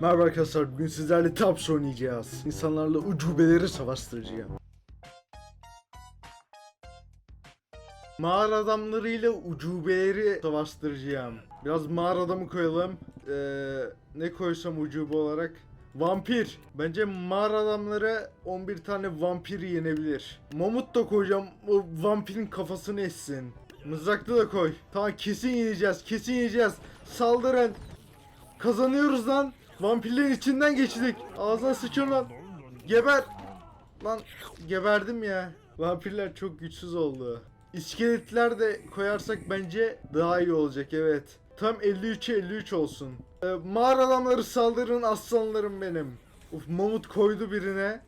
Merhaba arkadaşlar, bugün sizlerle Taps oynayacağız. İnsanlarla ucubeleri savaştıracağım. Mağara adamlarıyla ucubeleri savaştıracağım. Biraz mağara adamı koyalım. Ee, ne koysam ucube olarak? Vampir. Bence mağara adamları 11 tane vampir yenebilir. Mamut da koyacağım. O vampirin kafasını essin. Mızraklı da koy. Tamam kesin yeneceğiz. Kesin yeneceğiz. Saldırın. Kazanıyoruz lan. Vampirlerin içinden geçtik. Ağzına sıçın lan. Geber. Lan geberdim ya. Vampirler çok güçsüz oldu. İskeletler de koyarsak bence daha iyi olacak evet. Tam 53'e 53 olsun. Ee, mağara adamları saldırın aslanlarım benim. Uf mamut koydu birine.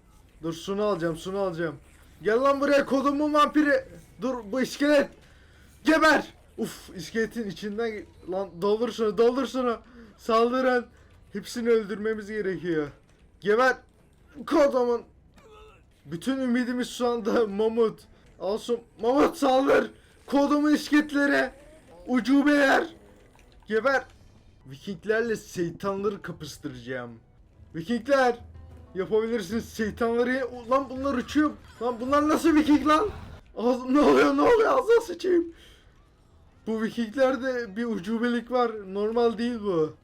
Dur sunu alacağım sunu alacağım. Gel lan buraya kodumun vampiri. Dur bu iskelet. Geber. Uf iskeletin içinden lan doldur şunu doldur şunu. Saldırın. Hepsini öldürmemiz gerekiyor. Geber. Kodumun. Bütün ümidimiz şu anda Mamut. Alsun. Mamut saldır. Kodumun isketlere. Ucubeler. Geber. Vikinglerle şeytanları kapıştıracağım. Vikingler. Yapabilirsiniz şeytanları. Lan bunlar uçuyor. Lan bunlar nasıl Viking lan? Ağz- ne oluyor ne oluyor ağzına sıçayım. Bu Vikinglerde bir ucubelik var. Normal değil bu.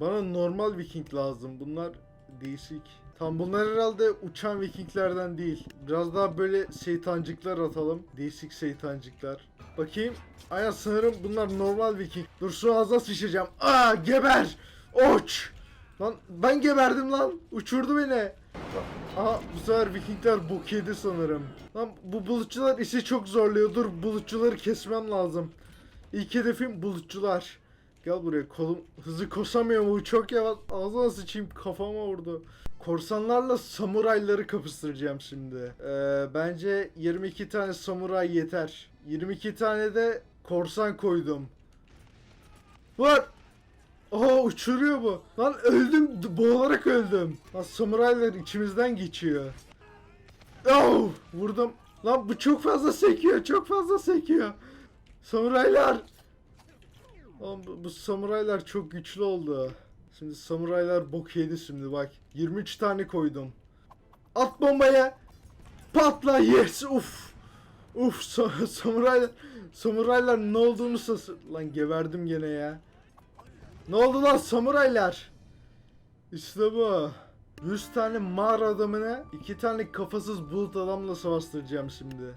Bana normal Viking lazım. Bunlar değişik. Tam bunlar herhalde uçan Vikinglerden değil. Biraz daha böyle şeytancıklar atalım. Değişik şeytancıklar. Bakayım. Aynen sanırım bunlar normal Viking. Dur şu ağzına sıçacağım. Aa geber. Oç. Lan ben geberdim lan. Uçurdu beni. Aha bu sefer Vikingler bok yedi sanırım. Lan bu bulutçular işi çok zorluyor. Dur bulutçuları kesmem lazım. İlk hedefim bulutçular. Gel buraya kolum hızı koşamıyor mu? Çok yavaş. Ağzına sıçayım kafama vurdu. Korsanlarla samurayları kapıştıracağım şimdi. Ee, bence 22 tane samuray yeter. 22 tane de korsan koydum. Var. Oha uçuruyor bu. Lan öldüm. Boğularak öldüm. Lan samuraylar içimizden geçiyor. Oh! Vurdum. Lan bu çok fazla sekiyor. Çok fazla sekiyor. Samuraylar. Oğlum bu, bu samuraylar çok güçlü oldu. Şimdi samuraylar bok yedi şimdi bak. 23 tane koydum. At bombaya. Patla yes uf. Uf sa- samuraylar. Samuraylar ne olduğunu sas... Lan geberdim gene ya. Ne oldu lan samuraylar? İşte bu. 100 tane mağara adamına 2 tane kafasız bulut adamla savaştıracağım şimdi.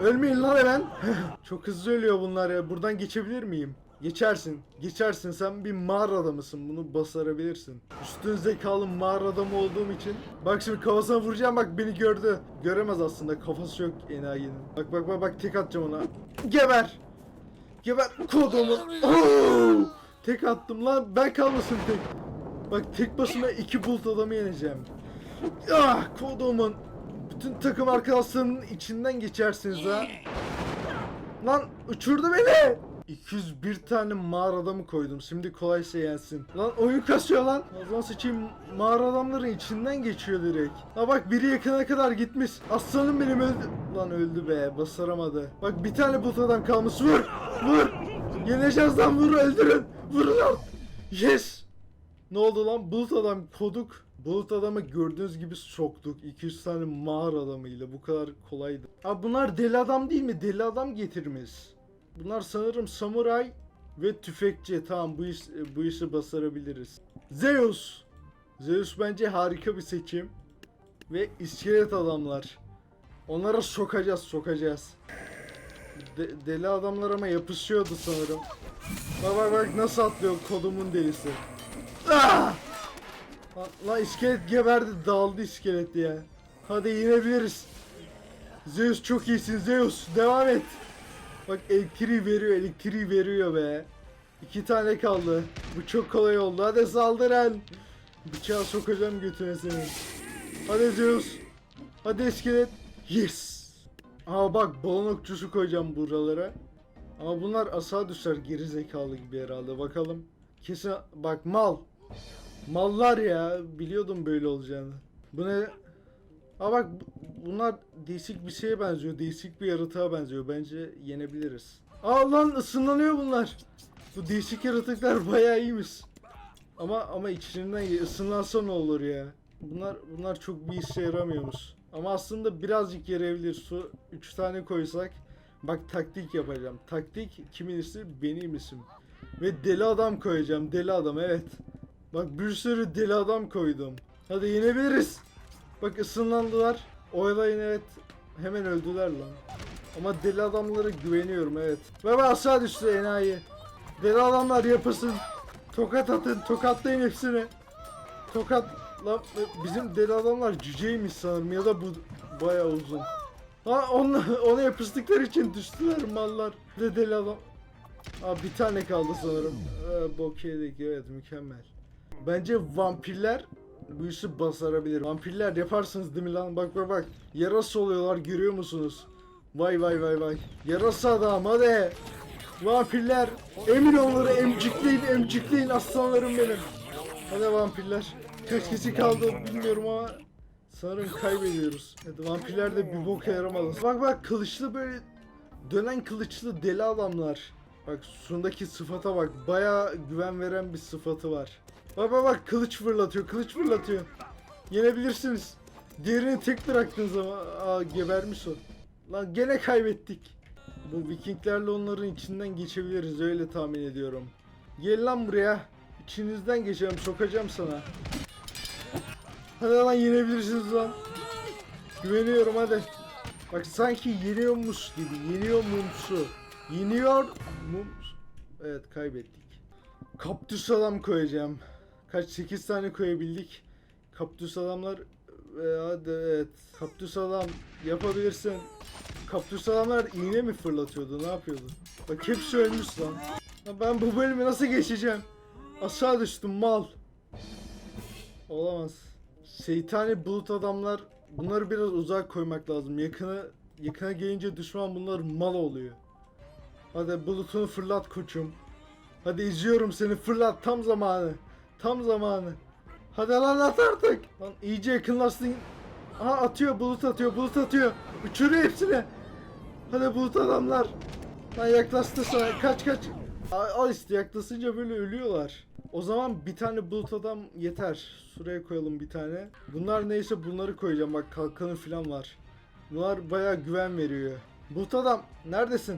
Ölmeyin lan hemen. Çok hızlı ölüyor bunlar ya. Buradan geçebilir miyim? Geçersin. Geçersin. Sen bir mağara adamısın. Bunu basarabilirsin. Üstün zekalı mağara adamı olduğum için. Bak şimdi kafasına vuracağım. Bak beni gördü. Göremez aslında. Kafası yok enayinin. Bak bak bak bak tek atacağım ona. Geber. Geber. Kodumu. Oo! Tek attım lan. Ben kalmasın tek. Bak tek başıma iki bulut adamı yeneceğim. Ah kodumun. Bütün takım arkadaşlarının içinden geçersiniz ha. Lan uçurdu beni. 201 tane mağara adamı koydum. Şimdi kolaysa yensin. Lan oyun kasıyor lan. O zaman sıçayım mağara adamların içinden geçiyor direkt. Ha bak biri yakına kadar gitmiş. Aslanım benim öldü. Lan öldü be basaramadı. Bak bir tane bulut adam kalmış. Vur. Vur. Yeneceğiz lan vur öldürün. Vurun lan. Yes. Ne oldu lan? Bulut adam koduk. Bulut adamı gördüğünüz gibi soktuk. 200 tane mağara adamıyla. Bu kadar kolaydı. Abi bunlar deli adam değil mi? Deli adam getirmiş. Bunlar sanırım samuray ve tüfekçi. Tamam bu iş bu işi basarabiliriz. Zeus. Zeus bence harika bir seçim. Ve iskelet adamlar. Onlara sokacağız, sokacağız. De- deli adamlar ama yapışıyordu sanırım. Bak bak bak nasıl atlıyor kodumun delisi. Ah! Lan, iskelet geberdi dağıldı iskelet ya. Hadi yenebiliriz. Zeus çok iyisin Zeus devam et. Bak elektriği veriyor elektriği veriyor be. İki tane kaldı. Bu çok kolay oldu. Hadi saldırın. Bıçağı sokacağım götüne senin. Hadi Zeus. Hadi iskelet. Yes. Aa bak balon okçusu koyacağım buralara. Ama bunlar asa düşer geri zekalı gibi herhalde. Bakalım. Kesin bak mal. Mallar ya. Biliyordum böyle olacağını. Bu ne? Aa bak bu- bunlar değişik bir şeye benziyor. Değişik bir yaratığa benziyor. Bence yenebiliriz. Aa lan ısınlanıyor bunlar. Bu değişik yaratıklar bayağı iyiymiş. Ama ama içlerinden ısınlansa ne olur ya. Bunlar bunlar çok bir işe yaramıyormuş. Ama aslında birazcık yarayabilir. Su 3 tane koysak. Bak taktik yapacağım. Taktik kimin işi? Benim işim. Ve deli adam koyacağım. Deli adam evet. Bak bir sürü deli adam koydum. Hadi yenebiliriz. Bak ısınlandılar. Oylayın evet. Hemen öldüler lan. Ama deli adamlara güveniyorum evet. Ve aşağı düştü enayi. Deli adamlar yapasın. Tokat atın. Tokatlayın hepsini. Tokat. Lan bizim deli adamlar cüceymiş sanırım ya da bu bayağı uzun. Ha onu, ona yapıştıkları için düştüler mallar. De deli adam. Aa bir tane kaldı sanırım. Ee, bok yedik evet mükemmel. Bence vampirler bu işi basarabilir. Vampirler yaparsınız değil mi lan? Bak bak bak. Yarası oluyorlar görüyor musunuz? Vay vay vay vay. Yarası adam hadi. Vampirler. Emin onları emcikleyin emcikleyin aslanlarım benim. Hadi vampirler. Kaç kişi kaldı bilmiyorum ama sanırım kaybediyoruz. Hadi vampirler de bir boka yaramadı. Bak bak kılıçlı böyle dönen kılıçlı deli adamlar. Bak sundaki sıfata bak. Baya güven veren bir sıfatı var. Bak bak bak kılıç fırlatıyor kılıç fırlatıyor. Yenebilirsiniz. Diğerini tek bıraktınız ama aa, gebermiş o. Lan gene kaybettik. Bu vikinglerle onların içinden geçebiliriz öyle tahmin ediyorum. Gel lan buraya. İçinizden geçeceğim sokacağım sana. Hadi lan yenebilirsiniz lan. Güveniyorum hadi. Bak sanki yeniyormuş gibi. Yeniyor mumsu. Yeniyor mumsu. Evet kaybettik. Kaptüs adam koyacağım. Kaç 8 tane koyabildik. Kaptüs adamlar e, hadi evet. Kaptüs adam yapabilirsin. Kaptüs adamlar iğne mi fırlatıyordu? Ne yapıyordu? Bak hepsi ölmüş lan. Ben bu bölümü nasıl geçeceğim? Aşağı düştüm mal. Olamaz. Şeytani bulut adamlar bunları biraz uzak koymak lazım. Yakına yakına gelince düşman bunlar mal oluyor. Hadi bulutunu fırlat koçum. Hadi izliyorum seni fırlat tam zamanı. Tam zamanı. Hadi lan at artık. Lan iyice yakınlaştın. Aha atıyor bulut atıyor bulut atıyor. Uçuruyor hepsini. Hadi bulut adamlar. Lan yaklaştı sana kaç kaç. Al, işte yaklaşınca böyle ölüyorlar. O zaman bir tane bulut adam yeter. Şuraya koyalım bir tane. Bunlar neyse bunları koyacağım bak kalkanı falan var. Bunlar bayağı güven veriyor. Bulut adam neredesin?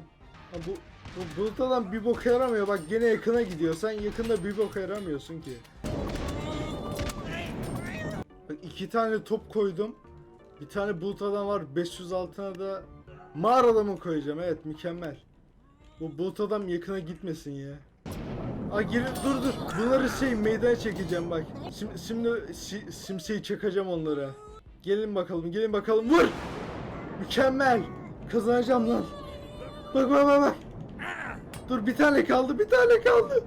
Ha, bu, bu bulut adam bir boka yaramıyor bak gene yakına gidiyor. Sen yakında bir boka yaramıyorsun ki. Bak iki tane top koydum. Bir tane bulut adam var. 500 altına da mağara adamı koyacağım. Evet mükemmel. Bu bulut adam yakına gitmesin ya. Aa geri dur dur. Bunları şey meydana çekeceğim bak. Şimdi şimdi si, simseyi çakacağım onlara. Gelin bakalım, gelin bakalım. Vur! Mükemmel. Kazanacağım lan. Bak bak bak bak. Dur bir tane kaldı, bir tane kaldı.